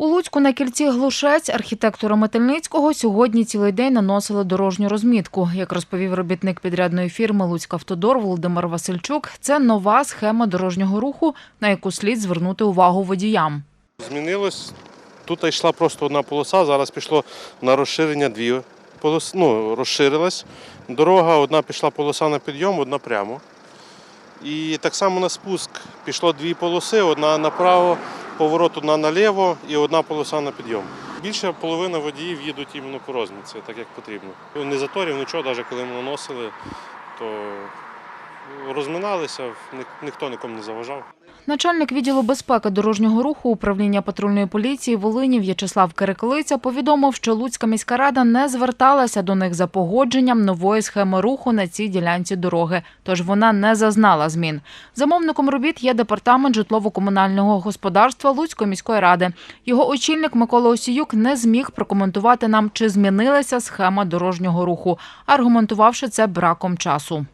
У Луцьку на кільці Глушець архітектора Метельницького сьогодні цілий день наносили дорожню розмітку. Як розповів робітник підрядної фірми Луцьк Автодор Володимир Васильчук, це нова схема дорожнього руху, на яку слід звернути увагу водіям. Змінилось. Тут йшла просто одна полоса, зараз пішло на розширення дві полоси. Ну, розширилась. Дорога, одна пішла полоса на підйом, одна прямо. І так само на спуск пішло дві полоси, одна направо, поворот одна наліво і одна полоса на підйом. Більше половина водіїв їдуть іменно по розмітці, так як потрібно. Не заторів, нічого, навіть коли ми наносили, то розминалися, ні- ніхто нікому не заважав. Начальник відділу безпеки дорожнього руху управління патрульної поліції Волині В'ячеслав Кириколиця повідомив, що Луцька міська рада не зверталася до них за погодженням нової схеми руху на цій ділянці дороги, тож вона не зазнала змін. Замовником робіт є департамент житлово-комунального господарства Луцької міської ради. Його очільник Микола Осіюк не зміг прокоментувати нам, чи змінилася схема дорожнього руху, аргументувавши це браком часу.